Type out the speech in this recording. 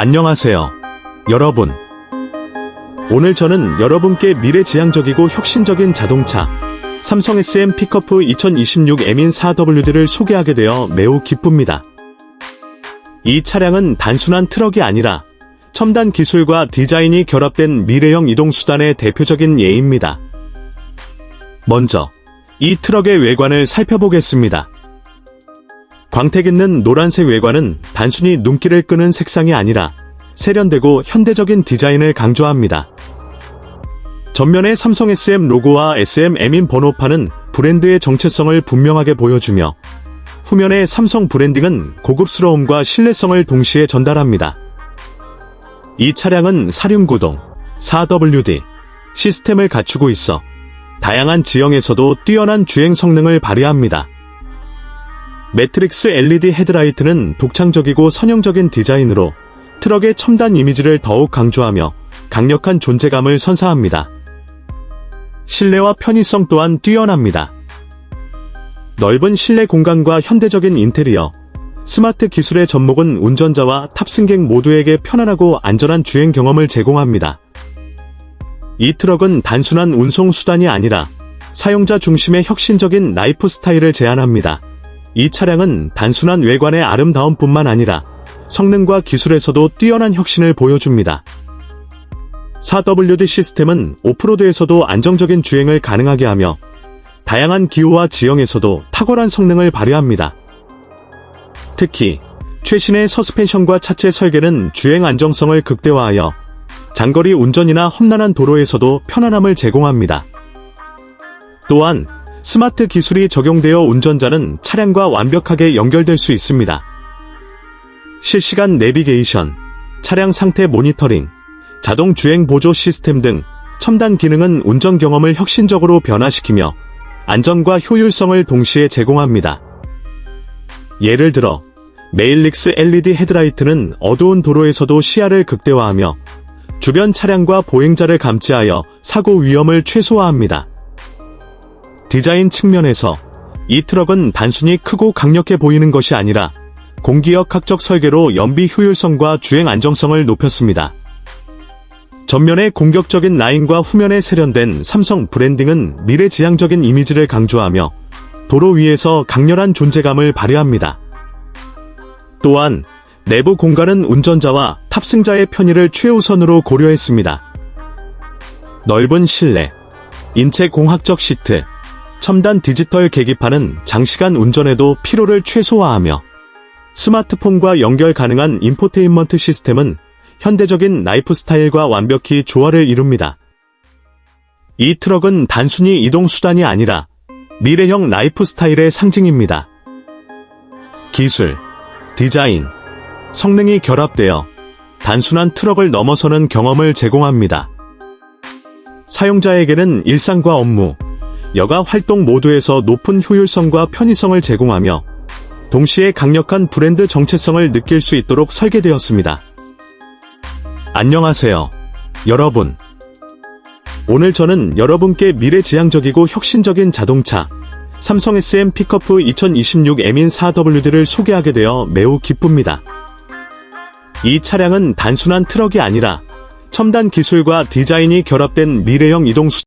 안녕하세요. 여러분. 오늘 저는 여러분께 미래지향적이고 혁신적인 자동차 삼성 SM 픽커프 2026 M인 4WD를 소개하게 되어 매우 기쁩니다. 이 차량은 단순한 트럭이 아니라 첨단 기술과 디자인이 결합된 미래형 이동수단의 대표적인 예입니다. 먼저 이 트럭의 외관을 살펴보겠습니다. 광택 있는 노란색 외관은 단순히 눈길을 끄는 색상이 아니라 세련되고 현대적인 디자인을 강조합니다. 전면의 삼성 SM 로고와 SMM인 번호판은 브랜드의 정체성을 분명하게 보여주며 후면의 삼성 브랜딩은 고급스러움과 신뢰성을 동시에 전달합니다. 이 차량은 사륜구동 4WD 시스템을 갖추고 있어 다양한 지형에서도 뛰어난 주행 성능을 발휘합니다. 매트릭스 LED 헤드라이트는 독창적이고 선형적인 디자인으로 트럭의 첨단 이미지를 더욱 강조하며 강력한 존재감을 선사합니다. 실내와 편의성 또한 뛰어납니다. 넓은 실내 공간과 현대적인 인테리어, 스마트 기술의 접목은 운전자와 탑승객 모두에게 편안하고 안전한 주행 경험을 제공합니다. 이 트럭은 단순한 운송 수단이 아니라 사용자 중심의 혁신적인 라이프 스타일을 제안합니다. 이 차량은 단순한 외관의 아름다움뿐만 아니라 성능과 기술에서도 뛰어난 혁신을 보여줍니다. 4WD 시스템은 오프로드에서도 안정적인 주행을 가능하게 하며 다양한 기후와 지형에서도 탁월한 성능을 발휘합니다. 특히 최신의 서스펜션과 차체 설계는 주행 안정성을 극대화하여 장거리 운전이나 험난한 도로에서도 편안함을 제공합니다. 또한 스마트 기술이 적용되어 운전자는 차량과 완벽하게 연결될 수 있습니다. 실시간 내비게이션, 차량 상태 모니터링, 자동 주행 보조 시스템 등 첨단 기능은 운전 경험을 혁신적으로 변화시키며 안전과 효율성을 동시에 제공합니다. 예를 들어 메일릭스 LED 헤드라이트는 어두운 도로에서도 시야를 극대화하며 주변 차량과 보행자를 감지하여 사고 위험을 최소화합니다. 디자인 측면에서 이 트럭은 단순히 크고 강력해 보이는 것이 아니라 공기역학적 설계로 연비 효율성과 주행 안정성을 높였습니다. 전면의 공격적인 라인과 후면에 세련된 삼성 브랜딩은 미래지향적인 이미지를 강조하며 도로 위에서 강렬한 존재감을 발휘합니다. 또한 내부 공간은 운전자와 탑승자의 편의를 최우선으로 고려했습니다. 넓은 실내, 인체 공학적 시트, 첨단 디지털 계기판은 장시간 운전에도 피로를 최소화하며 스마트폰과 연결 가능한 인포테인먼트 시스템은 현대적인 라이프 스타일과 완벽히 조화를 이룹니다. 이 트럭은 단순히 이동수단이 아니라 미래형 라이프 스타일의 상징입니다. 기술, 디자인, 성능이 결합되어 단순한 트럭을 넘어서는 경험을 제공합니다. 사용자에게는 일상과 업무, 여가 활동 모두에서 높은 효율성과 편의성을 제공하며 동시에 강력한 브랜드 정체성을 느낄 수 있도록 설계되었습니다. 안녕하세요. 여러분. 오늘 저는 여러분께 미래지향적이고 혁신적인 자동차 삼성 SM 픽커프 2026 M인 4WD를 소개하게 되어 매우 기쁩니다. 이 차량은 단순한 트럭이 아니라 첨단 기술과 디자인이 결합된 미래형 이동 수